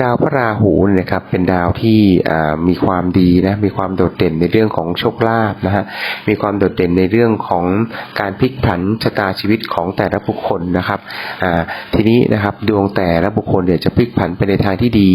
ดาวพระราหูนะครับเป็นดาวที่มีความดีนะมีความโดดเด่นในเรื่องของโชคลาภนะฮะมีความโดดเด่นในเรื่องของการพลิกผันชะตาชีวิตของแต่ละบุคคลนะครับทีนี้นะครับดวงแต่ละบุคคลเนี่ยจะพลิกผันไปในทางที่ดี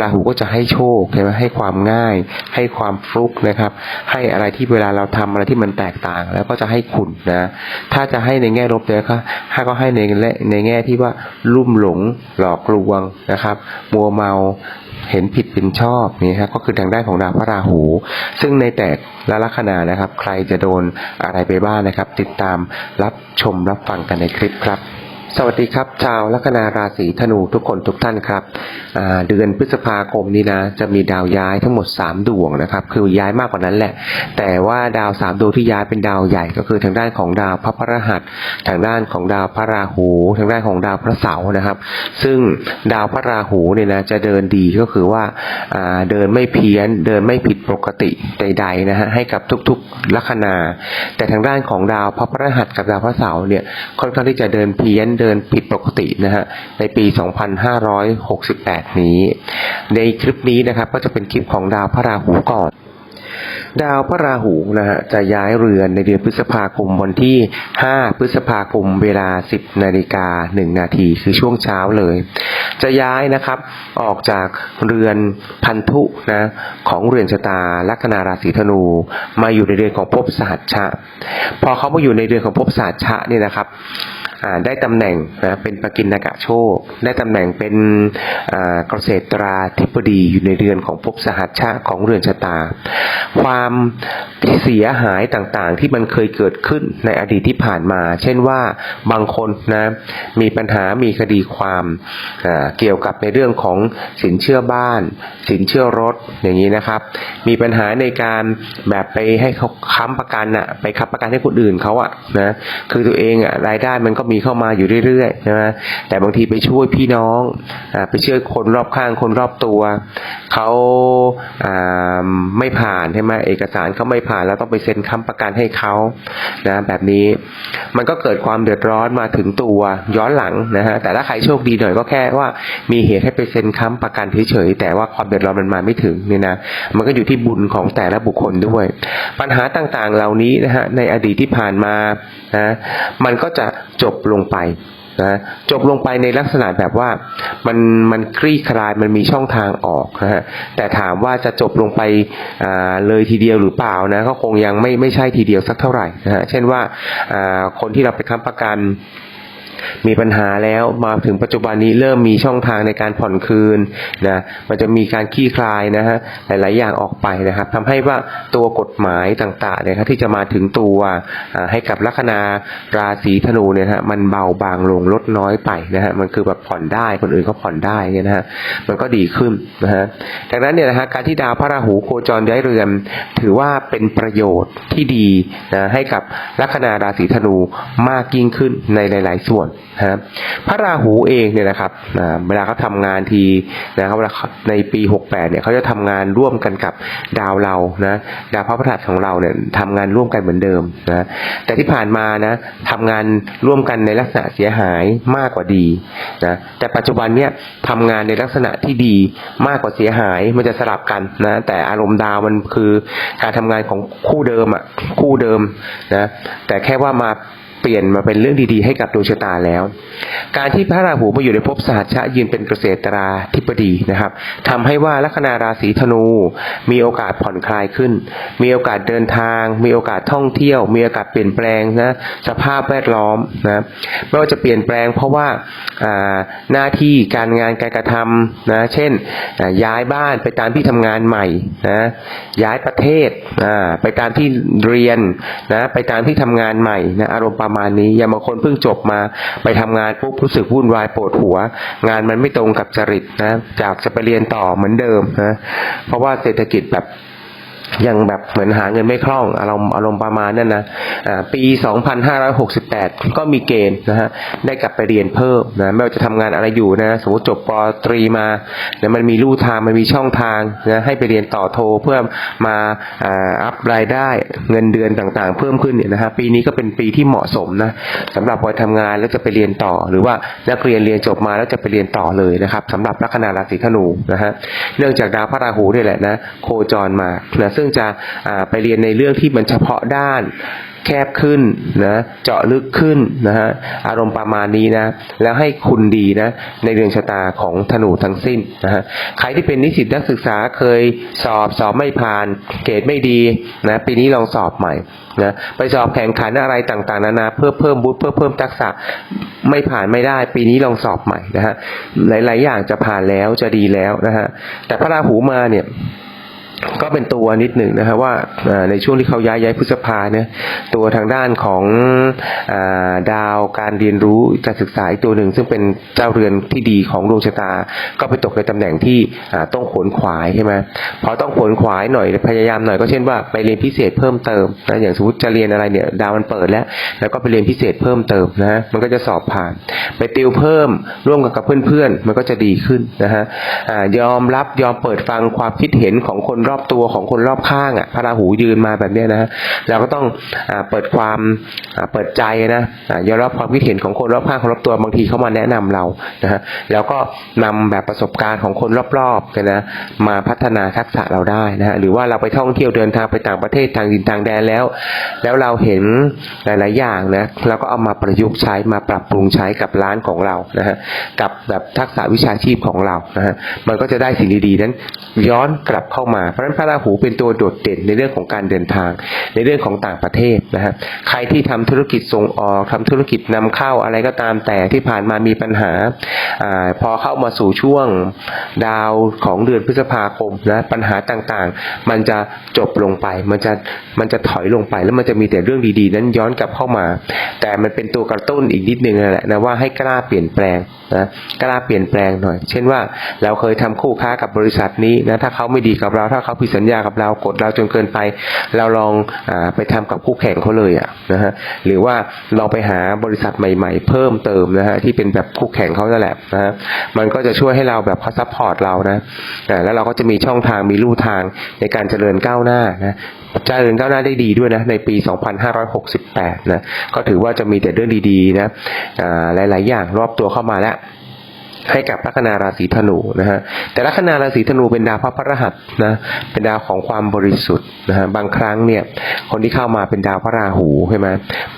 ราหูก็จะให้โชคใช่ไหมให้ความง่าย ให้ความฟลุกนะครับ ให้อะไรที่เวลาเราทำอะไรที่มันแตกต่าง แล้วก็จะให้ขุนนะ ถ้าจะให้ในแง่ลบเนี่ยก็ถ้าก็ให้ในแง่ในแง่ที่ว่าลุ่มหลงหลอกลวงนะครับ มัวเมาเห็นผิดเป็นชอบนี่ครับก็คือทางด้านของดาวพระราหู ซึ่งในแต่ละลัคนานะครับ ใครจะโดนอะไรไปบ้างนะครับ ติดตามรับชมรับฟังกันในคลิปครับ สวัสดีครับ ชาวลัคนาราศีธนูทุกคนทุกท่านครับเดือนพฤษภาคมนี้นะจะมีดาวย้ายทั้งหมด 3 ดวงนะครับ คือย้ายมากกว่านั้นแหละ แต่ว่าดาว3ดวงที่ย้ายเป็นดาวใหญ่ก็คือทางด้านของดาวพระพฤหัส ทางด้านของดาวพระราหู ทางด้านของดาวพระเสาร์นะครับ ซึ่งดาวพระราหูเนี่ยนะจะเดินดีก็คือว่าอ่าเดินไม่เพี้ยน เดินไม่ผิดปกติใดๆนะฮะให้กับทุกๆลัคนา แต่ทางด้านของดาวพระพฤหัสกับดาวพระเสาร์เนี่ยค่อนข้างที่จะเดินเพี้ยนเดินผิดปกตินะฮะในปี 2568 นี้ ในคลิปนี้นะครับก็จะเป็นคลิปของดาวพระราหูก่อนดาวพระราหูนะฮะจะย้ายเรือนในเดือนพฤษภาคมวันที่ 5 พฤษภาคมเวลา 10นาฬิกา1นาทีคือช่วงเช้าเลย จะย้ายนะครับออกจากเรือนพันธุนะของเรือนชะตาลัคนาราศีธนู มาอยู่ในเรือนของภพสหัชชะ พอเขามาอยู่ในเรือนของภพสหัชชะเนี่ยนะครับ ได้ตำแหน่งนะเป็นปกินนากะโชค ได้ตำแหน่งเป็นเกษตราธิบดีอยู่ในเรือนของภพสหัชชะของเรือนชะตา ความเสียหายต่างๆ ที่มันเคยเกิดขึ้นในอดีตที่ผ่านมา เช่นว่าบางคนนะมีปัญหามีคดีความเกี่ยวกับในเรื่องของสินเชื่อบ้าน สินเชื่อรถอย่างนี้นะครับ มีปัญหาในการแบบไปให้เขาค้ำประกันอะไปค้ำประกันให้คนอื่นเขาอะนะคือตัวเองอะรายได้มันก็มีเข้ามาอยู่เรื่อยๆใช่ไหมแต่บางทีไปช่วยพี่น้องอไปช่วยคนรอบข้างคนรอบตัวเขาอ่าไม่ผ่านใช่ไหมเอกสารเขาไม่ผ่านแล้วต้องไปเซ็นค้ำประกันให้เขานะแบบนี้มันก็เกิดความเดือดร้อนมาถึงตัวย้อนหลังนะฮะแต่ถ้าใครโชคดีหน่อยก็แค่ว่ามีเหตุให้ไปเซ็นค้ำประกันเฉยๆแต่ว่าความเดือดร้อนมันมาไม่ถึงเนี่ยนะมันก็อยู่ที่บุญของแต่ละบุคคลด้วย ปัญหาต่างๆเหล่านี้นะฮะในอดีตที่ผ่านมานะมันก็จะจบลงไปนะจบลงไปในลักษณะแบบว่ามันมันคลี่คลายมันมีช่องทางออกนะฮะแต่ถามว่าจะจบลงไปอ่าเลยทีเดียวหรือเปล่านะก็คงยังไม่ไม่ใช่ทีเดียวสักเท่าไหร่นะฮะเช่นว่าอ่าคนที่เราไปค้ำประกัน มีปัญหาแล้วมาถึงปัจจุบันนี้เริ่มมีช่องทางในการผ่อนคืนนะมันจะมีการคลี่คลายนะฮะหลาย ๆ อย่างออกไปนะครับทำให้ว่าตัวกฎหมายต่างๆเนี่ยครับที่จะมาถึงตัวให้กับลัคนาราศีธนูเนี่ยฮะมันเบาบางลงลดน้อยไปนะฮะมันคือแบบผ่อนได้คนอื่นเขาผ่อนได้เนี่ยนะฮะมันก็ดีขึ้นนะฮะดังนั้นเนี่ยนะฮะการที่ดาวพระราหูโคจรย้ายเรือน ถือว่าเป็นประโยชน์ที่ดีนะให้กับลัคนาราศีธนูมากยิ่งขึ้นในหลาย ๆ ส่วนนะพระราหูเองเนี่ยนะครับเวลาเขาทำงานทีนะครับเวลาในปี 68เนี่ยเขาจะทำงานร่วมกันกับดาวเรานะดาวพระพฤหัสของเราเนี่ยทำงานร่วมกันเหมือนเดิมนะแต่ที่ผ่านมานะทำงานร่วมกันในลักษณะเสียหายมากกว่าดีนะแต่ปัจจุบันเนี่ยทำงานในลักษณะที่ดีมากกว่าเสียหายมันจะสลับกันนะแต่อารมณ์ดาวมันคือการทำงานของคู่เดิมอะคู่เดิมนะแต่แค่ว่ามา เปลี่ยนมาเป็นเรื่องดีๆให้กับดวงชะตาแล้ว การที่พระราหูมาอยู่ในภพสหัชชะยืนเป็นเกษตราธิบดีนะครับทำให้ว่าลัคนาราศีธนู มีโอกาสผ่อนคลายขึ้น มีโอกาสเดินทาง มีโอกาสท่องเที่ยว มีโอกาสเปลี่ยนแปลงนะสภาพแวดล้อมนะไม่ว่าจะเปลี่ยนแปลง เพราะว่าหน้าที่การงานการกระทำนะเช่นย้ายบ้านไปตามที่ทำงานใหม่นะย้ายประเทศไปตามที่เรียนนะไปตามที่ทำงานใหม่นะอารมณ์ประมาณนี้ อย่างบางคนเพิ่งจบมาไปทำงานปุ๊บรู้สึกวุ่นวายปวดหัว งานมันไม่ตรงกับจริตนะจากจะไปเรียนต่อเหมือนเดิมนะเพราะว่าเศรษฐกิจแบบ ยังแบบเหมือนหาเงินไม่คล่องอารมณ์อารมณ์ประมาณนั้นนะปี 2568 ก็มีเกณฑ์นะฮะได้กลับไปเรียนเพิ่มนะไม่ว่าจะทำงานอะไรอยู่นะสมมติจบปตรีมาเนี่ยมันมีลู่ทางมันมีช่องทางนะให้ไปเรียนต่อโทเพื่อมาอัพรายได้เงินเดือนต่างๆ เพิ่มขึ้นเนี่ยนะฮะปีนี้ก็เป็นปีที่เหมาะสมนะสำหรับวัยทำงานแล้วจะไปเรียนต่อ หรือว่านักเรียนเรียนจบมาแล้วจะไปเรียนต่อเลยนะครับสำหรับลัคนาราศีธนูนะฮะเนื่องจากดาวพระราหูนี่แหละนะโคจรมานะซึ่งจะไปเรียนในเรื่องที่มันเฉพาะด้านแคบขึ้นนะเจาะลึกขึ้นนะฮะอารมณ์ประมาณนี้นะ แล้วให้คุณดีนะในเรือนชะตาของธนูทั้งสิ้นนะฮะใครที่เป็นนิสิตนักศึกษาเคยสอบสอบไม่ผ่าน เกรดไม่ดีนะปีนี้ลองสอบใหม่นะไปสอบแข่งขันอะไรต่างๆนานาเพื่อเพิ่มบุตเพื่อเพิ่มทักษะไม่ผ่านไม่ได้ ปีนี้ลองสอบใหม่นะฮะหลายๆอย่างจะผ่านแล้วจะดีแล้วนะฮะแต่พระราหูมาเนี่ย ก็เป็นตัวนิดหนึ่งนะครับว่าในช่วงที่เขาย้ายย้ายพฤษภาเนี่ยตัวทางด้านของอาดาวการเรียนรู้การศึกษาอีกตัวหนึ่ง ซึ่งเป็นเจ้าเรือนที่ดีของดวงชะตา ก็ไปตกในตำแหน่งที่ต้องขนขวายใช่ไหมพอต้องขนขวายหน่อยพยายามหน่อยก็เช่นว่าไปเรียนพิเศษเพิ่มเติมนะอย่างสมมติจะเรียนอะไรเนี่ยดาวมันเปิดแล้ว แล้วก็ไปเรียนพิเศษเพิ่มเติมนะมันก็จะสอบผ่าน ไปติวเพิ่มร่วมกับกับเพื่อนๆมันก็จะดีขึ้นนะฮะยอมรับยอมเปิดฟังความคิดเห็นของคนรอบตัวของคนรอบข้างอะพระราหูยืนมาแบบเนี้ยนะฮะเราก็ต้องอเปิดความเปิดใจนะอ่ยอมรับความคิดเห็นของคนรอบข้างคนรอบตัวบางทีเขามาแนะนำเรานะฮะแล้วก็นำแบบประสบการณ์ของคนรอบๆกันนะมาพัฒนาทักษะเราได้นะฮะหรือว่าเราไปท่องเที่ยวเดินทางไปต่างประเทศทางดินทางแดนแล้ว แล้วเราเห็นหลายๆอย่างนะเราก็เอามาประยุกต์ใช้มาปรับปรุงใช้กับร้านของเรานะฮะกับแบบทักษะวิชาชีพของเรานะฮะมันก็จะได้สิ่งดีๆนั้นย้อนกลับเข้ามาะฉะนั้นพระราหูเป็นตัวโดดเด่นในเรื่องของการเดินทาง ในเรื่องของต่างประเทศนะฮะใครที่ทำธุรกิจส่งออกทำธุรกิจนำเข้าอะไรก็ตามแต่ที่ผ่านมามีปัญหาอาพอเข้ามาสู่ช่วงดาวของเดือนพฤษภาคมนะปัญหาต่างๆ มันจะจบลงไป มันจะมันจะถอยลงไป แล้วมันจะมีแต่เรื่องดีๆ นั้นย้อนกลับเข้ามา แต่มันเป็นตัวกระตุ้นอีกนิดนึงนั่นแหละนะว่าให้กล้าเปลี่ยนแปลงนะกล้าเปลี่ยนแปลงหน่อย เช่นว่าเราเคยทำคู่ค้ากับบริษัทนี้นะถ้าเขาไม่ดีกับเราถ้าเขาผิดสัญญากับเรากดเราจนเกินไป เราลองอไปทำกับคู่แข่งเขาเลยอะนะฮะหรือว่าลองไปหาบริษัทใหม่ ๆ เพิ่มเติมนะฮะที่เป็นแบบคู่แข่งเขานั่นแหละนะฮะมันก็จะช่วยให้เราแบบเขาซัพพอร์ตเรานะอ่แล้วเราก็จะมีช่องทางมีลู่ทางในการเจริญก้าวหน้านะเจริญก้าวหน้าได้ดีด้วยนะในปี 2568 นะก็ถือว่าจะมีแต่เรื่องดีๆนะหลาย ๆ อย่างรอบตัวเข้ามาแล้ว ให้กับลัคนาราศีธนูนะฮะแต่ลัคนาราศีธนูเป็นดาวพระพฤหัสนะเป็นดาวของความบริสุทธิ์นะฮะบางครั้งเนี่ยคนที่เข้ามาเป็นดาวพระราหูใช่ไหม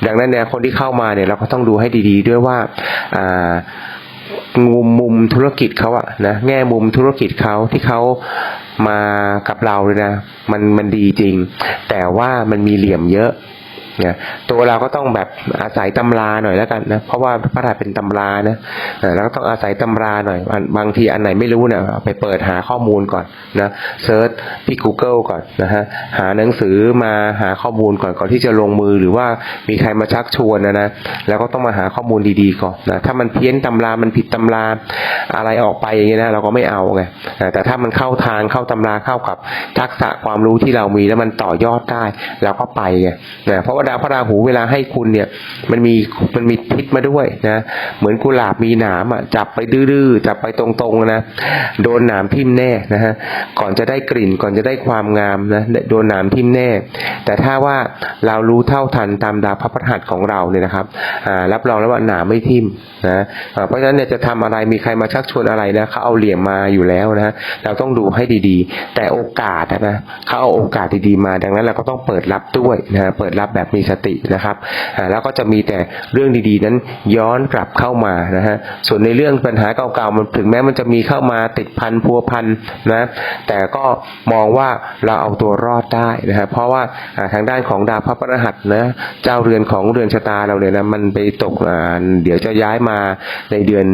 ดังนั้นเนี่ยคนที่เข้ามาเนี่ยเราก็ต้องดูให้ดีๆ ด้วยว่าอ่ามุมมุมธุรกิจเขาอะนะแง่มุมธุรกิจเขาที่เขามากับเราเลยนะมันมันดีจริง แต่ว่ามันมีเหลี่ยมเยอะ นะตัวเราก็ต้องแบบอาศัยตำราหน่อยแล้วกันนะเพราะว่าพระธาตุเป็นตำรานะแล้วก็ต้องอาศัยตำราหน่อย บางทีอันไหนไม่รู้เนี่ยไปเปิดหาข้อมูลก่อนนะเซิร์ชที่ Google ก่อนนะฮะหาหนังสือมาหาข้อมูลก่อนก่อนที่จะลงมือหรือว่ามีใครมาชักชวนนะนะแล้วก็ต้องมาหาข้อมูลดีๆก่อนนะถ้ามันเพี้ยนตำรามันผิดตำราอะไรออกไปอย่างเงี้ยนะเราก็ไม่เอาไงแต่ถ้ามันเข้าทางเข้าตำราเข้ากับทักษะความรู้ที่เรามีแล้วมันต่อยอดได้เราก็ไปไงนะเพราะว่าดาวพระราหูเวลาให้คุณเนี่ย มันมีมันมีพิษมาด้วยนะเหมือนกุหลาบมีหนามอะจับไปดื้อๆจับไปตรงๆนะโดนหนามทิ่มแน่นะฮะก่อนจะได้กลิ่นก่อนจะได้ความงามนะโดนหนามทิ่มแน่ แต่ถ้าว่าเรารู้เท่าทันตามดาวพระพฤหัสของเราเนี่ยนะครับอ่ารับรองแล้วว่าหนามไม่ทิ่มนะอ่าเพราะฉะนั้นเนี่ยจะทำอะไรมีใครมาชักชวนอะไรนะเขาเอาเหลี่ยมมาอยู่แล้วนะเราต้องดูให้ดีๆ แต่โอกาสนะเขาเอาโอกาสดีๆมา ดังนั้นเราก็ต้องเปิดรับด้วยนะเปิดรับแบบมีสตินะครับแล้วก็จะมีแต่เรื่องดีๆ นั้นย้อนกลับเข้ามานะฮะส่วนในเรื่องปัญหาเก่าๆมันถึงแม้มันจะมีเข้ามาติดพันพัวพันนะแต่ก็มองว่าเราเอาตัวรอดได้นะฮะเพราะว่าทางด้านของดาวพระพฤหัสนะเจ้าเรือนของเรือนชะตาเราเนี่ยนะมันไปตกอ่าเดี๋ยวจะย้ายมาในเดือน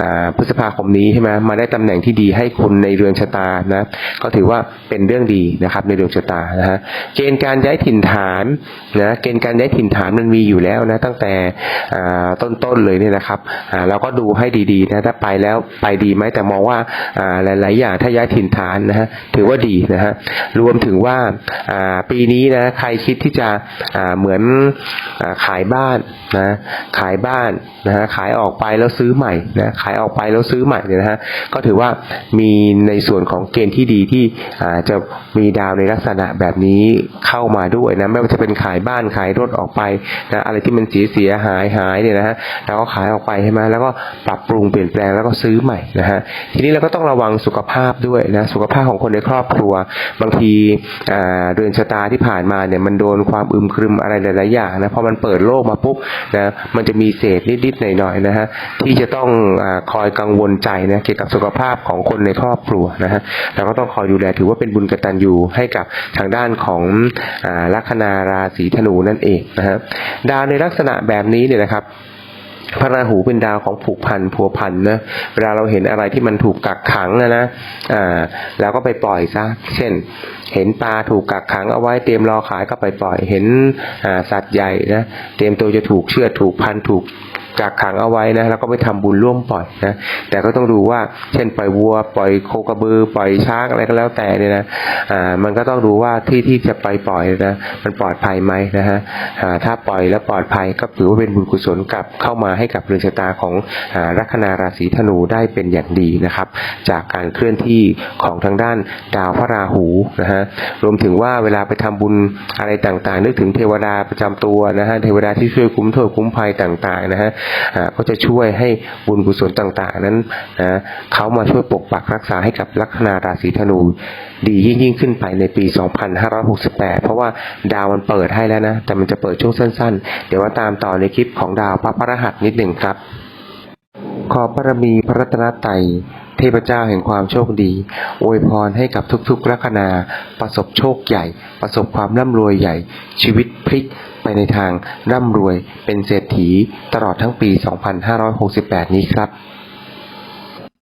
อ่าพฤษภาคมนี้ใช่ไหมมาได้ตำแหน่งที่ดีให้คุณในเรือนชะตานะก็ถือว่าเป็นเรื่องดีนะครับในดวงชะตานะฮะเกณฑ์การย้ายถิ่นฐานนะเกณฑ์การย้ายถิ่นฐานมันมีอยู่แล้วนะตั้งแต่ต้นๆเลยเนี่ยนะครับเราก็ดูให้ดีๆนะถ้าไปแล้วไปดีไหมแต่มองว่าหลายๆอย่างถ้าย้ายถิ่นฐานนะฮะถือว่าดีนะฮะรวมถึงว่าปีนี้นะใครคิดที่จะเหมือนอขายบ้านนะขายบ้านนะฮะขายออกไปแล้วซื้อใหม่นะขายออกไปแล้วซื้อใหม่เนี่ยนะฮะก็ถือว่ามีในส่วนของเกณฑ์ที่ดีที่จะมีดาวในลักษณะแบบนี้เข้ามาด้วยนะไม่ว่าจะเป็นขายบ้านขายรถออกไปนะอะไรที่มันเสียเสียหายหายเนี่ยนะฮะเราก็ขายออกไปใช่ไหมแล้วก็ปรับปรุงเปลี่ยนแปลงแล้วก็ซื้อใหม่นะฮะทีนี้เราก็ต้องระวังสุขภาพด้วยนะสุขภาพของคนในครอบครัว บางทีเดือนชะตาที่ผ่านมาเนี่ยมันโดนความอึมครึมอะไรหลายๆอย่างนะพอมันเปิดโลกมาปุ๊บนะมันจะมีเศษนิดๆหน่อยๆนะฮะที่จะต้องอคอยกังวลใจนะเกี่ยวกับสุขภาพของคนในครอบครัวนะฮะเราก็ต้องคอยดูแลถือว่าเป็นบุญกตัญญูให้กับทางด้านของอลัคนาราศีธนูนั่นเองนะฮะดาวในลักษณะแบบนี้เนี่ยนะครับพระราหูเป็นดาวของผูกพันพัวพันนะเวลาเราเห็นอะไรที่มันถูกกักขังนะนะอ่าแล้วก็ไปปล่อยซะเช่น เห็นปลาถูกกักขังเอาไว้เตรียมรอขายก็ไปปล่อย เห็นอ่าสัตว์ใหญ่นะเตรียมตัวจะถูกเชือดถูกพันถูก กักขังเอาไว้นะแล้วก็ไปทำบุญร่วมปล่อยนะแต่ก็ต้องดูว่าเช่นปล่อยวัว ปล่อยโคกระบือ ปล่อยช้างอะไรก็แล้วแต่เนี่ยนะอ่ามันก็ต้องดูว่าที่ที่จะไปปล่อยนะมันปลอดภัยไหมนะฮะอ่าถ้าปล่อยแล้วปลอดภัยก็ถือว่าเป็นบุญกุศลกลับเข้ามาให้กับเรือนชะตาของอ่าลัคนาราศีธนูได้เป็นอย่างดีนะครับ จากการเคลื่อนที่ของทางด้านดาวพระราหูนะฮะรวมถึงว่าเวลาไปทำบุญอะไรต่างๆ นึกถึงเทวดาประจำตัวนะฮะเทวดาที่ช่วยคุ้มโทษคุ้มภัยต่างๆนะฮะก็จะช่วยให้บุญกุศลต่างๆ นั้นนะเขามาช่วยปกปักรักษาให้กับลัคนาราศีธนู ดียิ่งยิ่งขึ้นไปในปี 2568 เพราะว่าดาวมันเปิดให้แล้วนะ แต่มันจะเปิดช่วงสั้น ๆ เดี๋ยวว่าตามต่อในคลิปของดาวพระพรหัสนิดหนึ่งครับ ขอบารมีพระรัตนตรัยเทพเจ้าแห่งความโชคดี อวยพรให้กับทุกๆลัคนา ประสบโชคใหญ่ ประสบความร่ำรวยใหญ่ ชีวิตพลิก ไปในทางร่ำรวยเป็นเศรษฐีตลอดทั้งปี 2568 นี้ครับ